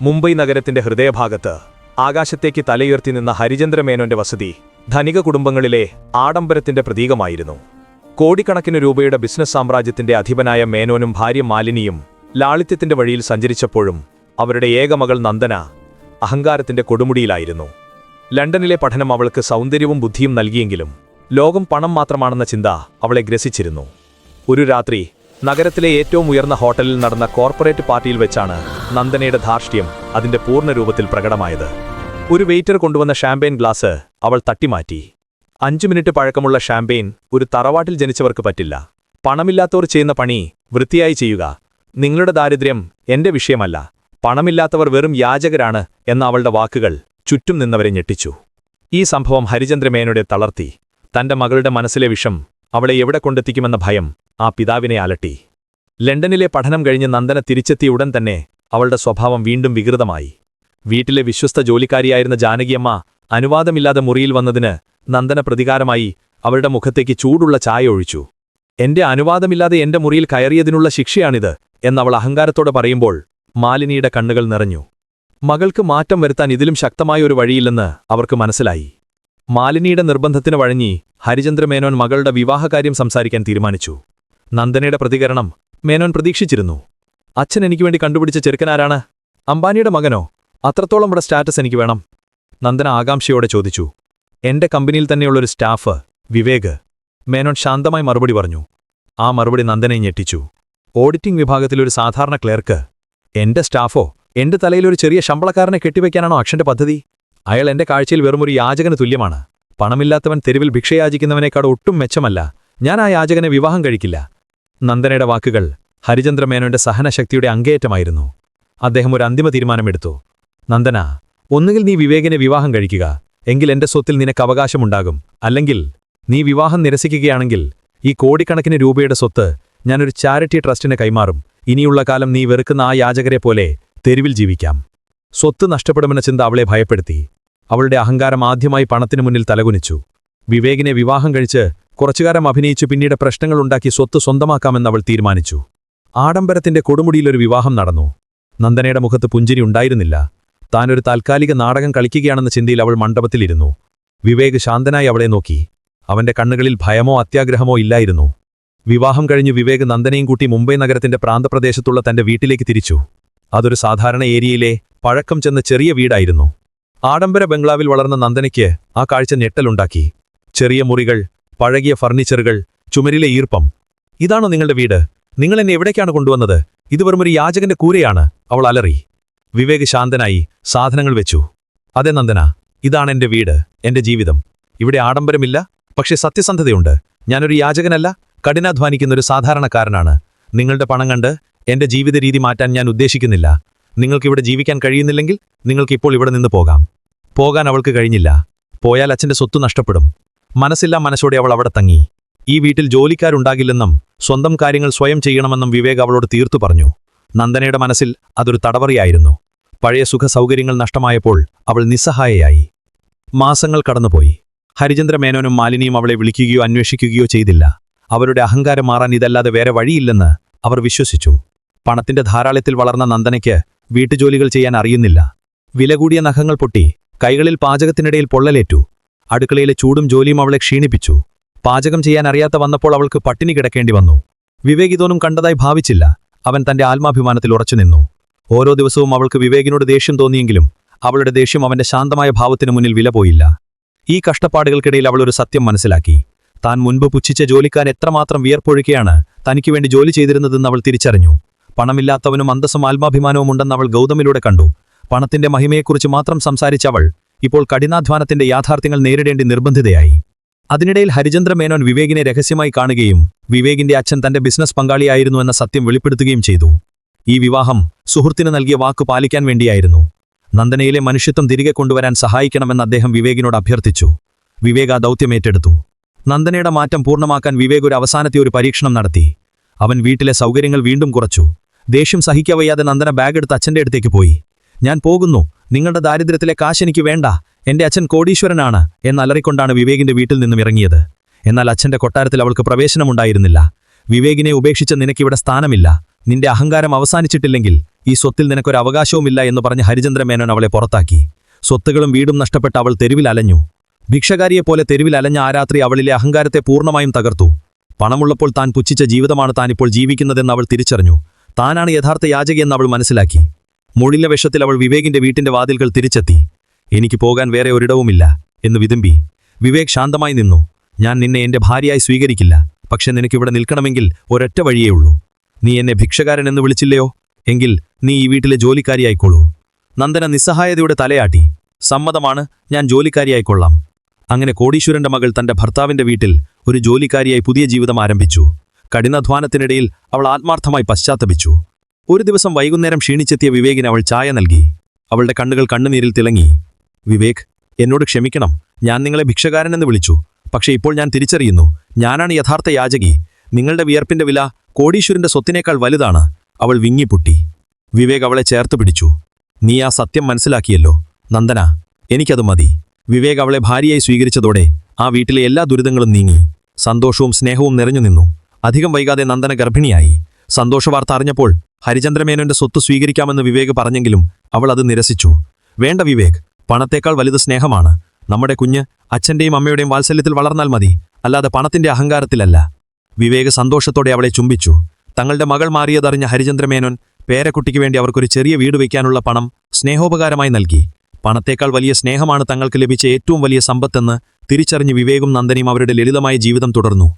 മുംബൈ നഗരത്തിന്റെ ഹൃദയഭാഗത്ത് ആകാശത്തേക്ക് തലയുയർത്തി നിന്ന ഹരിചന്ദ്രമേനോന്റെ വസതി ധനിക കുടുംബങ്ങളിലെ ആഡംബരത്തിന്റെ പ്രതീകമായിരുന്നു. കോടിക്കണക്കിന് രൂപയുടെ ബിസിനസ് സാമ്രാജ്യത്തിന്റെ അധിപനായ മേനോനും ഭാര്യ മാലിനിയും ലാളിത്യത്തിന്റെ വഴിയിൽ സഞ്ചരിച്ചപ്പോഴും അവരുടെ ഏകമകൾ നന്ദന അഹങ്കാരത്തിന്റെ കൊടുമുടിയിലായിരുന്നു. ലണ്ടനിലെ പഠനം അവൾക്ക് സൗന്ദര്യവും ബുദ്ധിയും നൽകിയെങ്കിലും ലോകം പണം മാത്രമാണെന്ന ചിന്ത അവളെ ഗ്രസിച്ചിരുന്നു. ഒരു രാത്രി നഗരത്തിലെ ഏറ്റവും ഉയർന്ന ഹോട്ടലിൽ നടന്ന കോർപ്പറേറ്റ് പാർട്ടിയിൽ വെച്ചാണ് നന്ദനയുടെ ധാർഷ്ട്യം അതിന്റെ പൂർണ രൂപത്തിൽ പ്രകടമായത്. ഒരു വെയിറ്റർ കൊണ്ടുവന്ന ഷാമ്പെയിൻ ഗ്ലാസ് അവൾ തട്ടിമാറ്റി. അഞ്ചു മിനിറ്റ് പഴക്കമുള്ള ഷാമ്പെയിൻ ഒരു തറവാട്ടിൽ ജനിച്ചവർക്ക് പറ്റില്ല. പണമില്ലാത്തവർ ചെയ്യുന്ന പണി വൃത്തിയായി ചെയ്യുക നിങ്ങളുടെ ദാരിദ്ര്യം എന്റെ വിഷയമല്ല. പണമില്ലാത്തവർ വെറും യാചകരാണ് എന്ന അവളുടെ വാക്കുകൾ ചുറ്റും നിന്നവരെ ഞെട്ടിച്ചു. ഈ സംഭവം ഹരിചന്ദ്രമേനോടെ തളർത്തി. തന്റെ മകളുടെ മനസ്സിലെ വിഷം അവളെ എവിടെ കൊണ്ടെത്തിക്കുമെന്ന ഭയം ആ പിതാവിനെ അലട്ടി. ലണ്ടനിലെ പഠനം കഴിഞ്ഞ് നന്ദന തിരിച്ചെത്തിയ ഉടൻ തന്നെ അവളുടെ സ്വഭാവം വീണ്ടും വികൃതമായി. വീട്ടിലെ വിശ്വസ്ത ജോലിക്കാരിയായിരുന്ന ജാനകിയമ്മ അനുവാദമില്ലാതെ മുറിയിൽ വന്നതിന് നന്ദന പ്രതികാരമായി അവളുടെ മുഖത്തേക്ക് ചൂടുള്ള ചായ ഒഴിച്ചു. എന്റെ അനുവാദമില്ലാതെ എന്റെ മുറിയിൽ കയറിയതിനുള്ള ശിക്ഷയാണിത് എന്നവൾ അഹങ്കാരത്തോടെ പറയുമ്പോൾ മാലിനിയുടെ കണ്ണുകൾ നിറഞ്ഞു. മകൾക്ക് മാറ്റം വരുത്താൻ ഇതിലും ശക്തമായ ഒരു വഴിയില്ലെന്ന് അവർക്ക് മനസ്സിലായി. മാലിനിയുടെ നിർബന്ധത്തിന് വഴങ്ങി ഹരിചന്ദ്രമേനോൻ മകളുടെ വിവാഹകാര്യം സംസാരിക്കാൻ തീരുമാനിച്ചു. നന്ദനയുടെ പ്രതികരണം മേനോൻ പ്രതീക്ഷിച്ചിരുന്നു. അച്ഛൻ എനിക്ക് വേണ്ടി കണ്ടുപിടിച്ച ചെറുക്കനാരാണ്? അംബാനിയുടെ മകനോ? അത്രത്തോളം ഇവിടെ സ്റ്റാറ്റസ് എനിക്ക് വേണം. നന്ദന ആകാംക്ഷയോടെ ചോദിച്ചു. എന്റെ കമ്പനിയിൽ തന്നെയുള്ളൊരു സ്റ്റാഫ് വിവേക്. മേനോൻ ശാന്തമായി മറുപടി പറഞ്ഞു. ആ മറുപടി നന്ദനെ ഞെട്ടിച്ചു. ഓഡിറ്റിംഗ് വിഭാഗത്തിലൊരു സാധാരണ ക്ലർക്ക്. എന്റെ സ്റ്റാഫോ? എന്റെ തലയിലൊരു ചെറിയ ശമ്പളക്കാരനെ കെട്ടിവെക്കാനാണോ അക്ഷന്റെ പദ്ധതി? അയാൾ എന്റെ കാഴ്ചയിൽ വെറുമൊരു യാചകന് തുല്യമാണ്. പണമില്ലാത്തവൻ തെരുവിൽ ഭിക്ഷയാചിക്കുന്നവനേക്കാട് ഒട്ടും മെച്ചമല്ല. ഞാൻ ആ യാചകനെ വിവാഹം കഴിക്കില്ല. നന്ദനയുടെ വാക്കുകൾ ഹരിചന്ദ്രമേനോന്റെ സഹനശക്തിയുടെ അങ്ങേയറ്റമായിരുന്നു. അദ്ദേഹം ഒരു അന്തിമ തീരുമാനമെടുത്തു. നന്ദന ഒന്നുകിൽ നീ വിവേകിനെ വിവാഹം കഴിക്കുക എങ്കിൽ എന്റെ സ്വത്തിൽ നിനക്ക് അവകാശമുണ്ടാകും അല്ലെങ്കിൽ നീ വിവാഹം നിരസിക്കുകയാണെങ്കിൽ ഈ കോടിക്കണക്കിന് രൂപയുടെ സ്വത്ത് ഞാനൊരു ചാരിറ്റി ട്രസ്റ്റിന് കൈമാറും. ഇനിയുള്ള കാലം നീ വെറുക്കുന്ന ആ യാചകരെ പോലെ തെരുവിൽ ജീവിക്കാം. സ്വത്ത് നഷ്ടപ്പെടുമെന്ന ചിന്ത അവളെ ഭയപ്പെടുത്തി. അവളുടെ അഹങ്കാരം ആദ്യമായി പണത്തിനു മുന്നിൽ തലകുനിച്ചു. വിവേകിനെ വിവാഹം കഴിച്ച് കുറച്ചുകാലം അഭിനയിച്ച് പിന്നീട് പ്രശ്നങ്ങളുണ്ടാക്കി സ്വത്ത് സ്വന്തമാക്കാമെന്ന് അവൾ തീരുമാനിച്ചു. ആഡംബരത്തിന്റെ കൊടുമുടിയിലൊരു വിവാഹം നടന്നു. നന്ദനയുടെ മുഖത്ത് പുഞ്ചിരി ഉണ്ടായിരുന്നില്ല. താനൊരു താൽക്കാലിക നാടകം കളിക്കുകയാണെന്ന ചിന്തയിൽ അവൾ മണ്ഡപത്തിലിരുന്നു. വിവേക് ശാന്തനായി അവളെ നോക്കി. അവന്റെ കണ്ണുകളിൽ ഭയമോ അത്യാഗ്രഹമോ ഇല്ലായിരുന്നു. വിവാഹം കഴിഞ്ഞ് വിവേക് നന്ദനയും കൂട്ടി മുംബൈ നഗരത്തിന്റെ പ്രാന്തപ്രദേശത്തുള്ള തന്റെ വീട്ടിലേക്ക് തിരിച്ചു. അതൊരു സാധാരണ ഏരിയയിലെ പഴക്കം ചെന്ന ചെറിയ വീടായിരുന്നു. ആഡംബര ബംഗ്ലാവിൽ വളർന്ന നന്ദനയ്ക്ക് ആ കാഴ്ച ഞെട്ടലുണ്ടാക്കി. ചെറിയ മുറികൾ പഴകിയ ഫർണിച്ചറുകൾ ചുമരിലെ ഈർപ്പം. ഇതാണോ നിങ്ങളുടെ വീട്? നിങ്ങൾ എന്നെ എവിടേക്കാണ് കൊണ്ടുവന്നത്? ഇത് വെറുമൊരു യാചകന്റെ കൂരയാണ്. അവൾ അലറി. വിവേക് ശാന്തനായി സാധനങ്ങൾ വെച്ചു. അതെ നന്ദന. ഇതാണ് എന്റെ വീട് എന്റെ ജീവിതം. ഇവിടെ ആഡംബരമില്ല പക്ഷേ സത്യസന്ധതയുണ്ട്. ഞാനൊരു യാചകനല്ല കഠിനാധ്വാനിക്കുന്ന ഒരു സാധാരണക്കാരനാണ്. നിങ്ങളുടെ പണം കണ്ട് എന്റെ ജീവിത രീതി മാറ്റാൻ ഞാൻ ഉദ്ദേശിക്കുന്നില്ല. നിങ്ങൾക്കിവിടെ ജീവിക്കാൻ കഴിയുന്നില്ലെങ്കിൽ നിങ്ങൾക്കിപ്പോൾ ഇവിടെ നിന്ന് പോകാം. പോകാൻ അവൾക്ക് കഴിഞ്ഞില്ല. പോയാൽ അച്ഛന്റെ സ്വത്ത് നഷ്ടപ്പെടും. മനസ്സില്ലാ മനസ്സോടെ അവൾ അവിടെ തങ്ങി. ഈ വീട്ടിൽ ജോലിക്കാരുണ്ടാകില്ലെന്നും സ്വന്തം കാര്യങ്ങൾ സ്വയം ചെയ്യണമെന്നും വിവേക് അവളോട് തീർത്തു പറഞ്ഞു. നന്ദനയുടെ മനസ്സിൽ അതൊരു തടവറിയായിരുന്നു. പഴയ സുഖ സൗകര്യങ്ങൾ നഷ്ടമായപ്പോൾ അവൾ നിസ്സഹായയായി. മാസങ്ങൾ കടന്നുപോയി. ഹരിചന്ദ്ര മേനോനും മാലിനിയും അവളെ വിളിക്കുകയോ അന്വേഷിക്കുകയോ ചെയ്തില്ല. അവരുടെ അഹങ്കാരം മാറാൻ ഇതല്ലാതെ വേറെ വഴിയില്ലെന്ന് അവർ വിശ്വസിച്ചു. പണത്തിന്റെ ധാരാളത്തിൽ വളർന്ന നന്ദനയ്ക്ക് വീട്ടുജോലികൾ ചെയ്യാൻ അറിയുന്നില്ല. വില കൂടിയ നഖങ്ങൾ പൊട്ടി കൈകളിൽ പാചകത്തിനിടയിൽ പൊള്ളലേറ്റു. അടുക്കളയിലെ ചൂടും ജോലിയും അവളെ ക്ഷീണിപ്പിച്ചു. പാചകം ചെയ്യാൻ അറിയാത്ത വന്നപ്പോൾ അവൾക്ക് പട്ടിണി കിടക്കേണ്ടി വന്നു. വിവേക് ഇതൊന്നും കണ്ടതായി ഭാവിച്ചില്ല. അവൻ തന്റെ ആത്മാഭിമാനത്തിൽ ഉറച്ചുനിന്നു ഓരോ ദിവസവും അവൾക്ക് വിവേകിനോട് ദേഷ്യം തോന്നിയെങ്കിലും അവളുടെ ദേഷ്യം അവന്റെ ശാന്തമായ ഭാവത്തിനു മുന്നിൽ വില പോയില്ല. ഈ കഷ്ടപ്പാടുകൾക്കിടയിൽ അവൾ ഒരു സത്യം മനസ്സിലാക്കി. താൻ മുൻപ് പുച്ഛിച്ച ജോലിക്കാർ എത്രമാത്രം വിയർപ്പൊഴുകയാണ് തനിക്ക് വേണ്ടി ജോലി ചെയ്തിരുന്നതെന്ന് അവൾ തിരിച്ചറിഞ്ഞു. പണമില്ലാത്തവനും അന്തസ്സും ആത്മാഭിമാനവും ഉണ്ടെന്ന് അവൾ ഗൗതമിലൂടെ കണ്ടു. പണത്തിന്റെ മഹിമയെക്കുറിച്ച് മാത്രം സംസാരിച്ച അവൾ ഇപ്പോൾ കഠിനാധ്വാനത്തിന്റെ യാഥാർത്ഥ്യങ്ങൾ നേരിടേണ്ടി നിർബന്ധിതയായി. അതിനിടയിൽ ഹരിചന്ദ്ര മേനോൻ വിവേകിനെ രഹസ്യമായി കാണുകയും വിവേകിന്റെ അച്ഛൻ തന്റെ ബിസിനസ് പങ്കാളിയായിരുന്നു എന്ന സത്യം വെളിപ്പെടുത്തുകയും ചെയ്തു. ഈ വിവാഹം സുഹൃത്തിന് നൽകിയ വാക്ക് പാലിക്കാൻ വേണ്ടിയായിരുന്നു. നന്ദനയിലെ മനുഷ്യത്വം തിരികെ കൊണ്ടുവരാൻ സഹായിക്കണമെന്ന് അദ്ദേഹം വിവേകിനോട് അഭ്യർത്ഥിച്ചു. വിവേക ആ ദൗത്യമേറ്റെടുത്തു നന്ദനയുടെ മാറ്റം പൂർണമാക്കാൻ വിവേക് ഒരു അവസാനത്തെ ഒരു പരീക്ഷണം നടത്തി. അവൻ വീട്ടിലെ സൗകര്യങ്ങൾ വീണ്ടും കുറച്ചു. ദേഷ്യം സഹിക്കവയ്യാതെ നന്ദന ബാഗ് എടുത്ത് അച്ഛന്റെ അടുത്തേക്ക് പോയി. ഞാൻ പോകുന്നു. നിങ്ങളുടെ ദാരിദ്ര്യത്തിലെ കാശ് എനിക്ക് വേണ്ട. എന്റെ അച്ഛൻ കോടീശ്വരനാണ്. എന്നലറിക്കൊണ്ടാണ് വിവേകിന്റെ വീട്ടിൽ നിന്നും ഇറങ്ങിയത്. എന്നാൽ അച്ഛന്റെ കൊട്ടാരത്തിൽ അവൾക്ക് പ്രവേശനമുണ്ടായിരുന്നില്ല. വിവേകിനെ ഉപേക്ഷിച്ച നിനക്കിവിടെ സ്ഥാനമില്ല. നിന്റെ അഹങ്കാരം അവസാനിച്ചിട്ടില്ലെങ്കിൽ ഈ സ്വത്തിൽ നിനക്കൊരു അവകാശവുമില്ല എന്ന് പറഞ്ഞ് ഹരിചന്ദ്ര മേനോൻ അവളെ പുറത്താക്കി. സ്വത്തുകളും വീടും നഷ്ടപ്പെട്ട് അവൾ തെരുവിൽ അലഞ്ഞു. ഭിക്ഷകാരിയെപ്പോലെ തെരുവിൽ അലഞ്ഞ ആ രാത്രി അവളിലെ അഹങ്കാരത്തെ പൂർണമായും തകർത്തു. പണമുള്ളപ്പോൾ താൻ പുച്ഛിച്ച ജീവിതമാണ് താനിപ്പോൾ ജീവിക്കുന്നതെന്ന് അവൾ തിരിച്ചറിഞ്ഞു. താനാണ് യഥാർത്ഥ യാചകയെന്ന് അവൾ മനസ്സിലാക്കി. മുഴില വിഷത്തിൽ അവൾ വിവേകിന്റെ വീട്ടിന്റെ വാതിൽകൾ തിരിച്ചെത്തി. എനിക്ക് പോകാൻ വേറെ ഒരിടവുമില്ല എന്ന് വിതുമ്പി വിവേക് ശാന്തമായി നിന്നു. ഞാൻ നിന്നെ എന്റെ ഭാര്യയായി സ്വീകരിക്കില്ല. പക്ഷെ നിനക്കിവിടെ നിൽക്കണമെങ്കിൽ ഒരൊറ്റ വഴിയേ ഉള്ളൂ. നീ എന്നെ ഭിക്ഷകാരൻ എന്ന് വിളിച്ചില്ലയോ? എങ്കിൽ നീ ഈ വീട്ടിലെ ജോലിക്കാരിയായിക്കോളൂ നന്ദന നിസ്സഹായതയുടെ തലയാട്ടി. സമ്മതമാണ് ഞാൻ ജോലിക്കാരിയായിക്കൊള്ളാം. അങ്ങനെ കോടീശ്വരന്റെ മകൾ തന്റെ ഭർത്താവിന്റെ വീട്ടിൽ ഒരു ജോലിക്കാരിയായി പുതിയ ജീവിതം ആരംഭിച്ചു. കഠിനാധ്വാനത്തിനിടയിൽ അവൾ ആത്മാർത്ഥമായി പശ്ചാത്തപിച്ചു. ഒരു ദിവസം വൈകുന്നേരം ക്ഷീണിച്ചെത്തിയ വിവേകിന് അവൾ ചായ നൽകി. അവളുടെ കണ്ണുകൾ കണ്ണുനീരിൽ തിളങ്ങി. വിവേക് എന്നോട് ക്ഷമിക്കണം. ഞാൻ നിങ്ങളെ ഭിക്ഷകാരനെന്ന് വിളിച്ചു. പക്ഷേ ഇപ്പോൾ ഞാൻ തിരിച്ചറിയുന്നു. ഞാനാണ് യഥാർത്ഥ യാചകി. നിങ്ങളുടെ വിയർപ്പിന്റെ വില കോടീശ്വരന്റെ സ്വത്തിനേക്കാൾ വലുതാണ്. അവൾ വിങ്ങിപ്പൊട്ടി. വിവേക് അവളെ ചേർത്ത് പിടിച്ചു. നീ ആ സത്യം മനസ്സിലാക്കിയല്ലോ. നന്ദന എനിക്കത് മതി. വിവേക് അവളെ ഭാര്യയായി സ്വീകരിച്ചതോടെ ആ വീട്ടിലെ എല്ലാ ദുരിതങ്ങളും നീങ്ങി. സന്തോഷവും സ്നേഹവും നിറഞ്ഞു നിന്നു. അധികം വൈകാതെ നന്ദന ഗർഭിണിയായി. സന്തോഷവാർത്ത അറിഞ്ഞപ്പോൾ ഹരിചന്ദ്രമേനോന്റെ സ്വത്ത് സ്വീകരിക്കാമെന്ന് വിവേക് പറഞ്ഞെങ്കിലും അവൾ അത് നിരസിച്ചു. വേണ്ട വിവേക് പണത്തേക്കാൾ വലുത് സ്നേഹമാണ്. നമ്മുടെ കുഞ്ഞ് അച്ഛന്റെയും അമ്മയുടെയും വാത്സല്യത്തിൽ വളർന്നാൽ മതി അല്ലാതെ പണത്തിന്റെ അഹങ്കാരത്തിലല്ല. വിവേക് സന്തോഷത്തോടെ അവളെ ചുംബിച്ചു. തങ്ങളുടെ മകൾ മാറിയതറിഞ്ഞ ഹരിചന്ദ്രമേനോൻ പേരക്കുട്ടിക്ക് വേണ്ടി അവർക്കൊരു ചെറിയ വീട് വയ്ക്കാനുള്ള പണം സ്നേഹോപകാരമായി നൽകി. പണത്തേക്കാൾ വലിയ സ്നേഹമാണ് തങ്ങൾക്ക് ലഭിച്ച ഏറ്റവും വലിയ സമ്പത്തെന്ന് തിരിച്ചറിഞ്ഞ് വിവേകും നന്ദനിയും അവരുടെ ലളിതമായ ജീവിതം തുടർന്നു.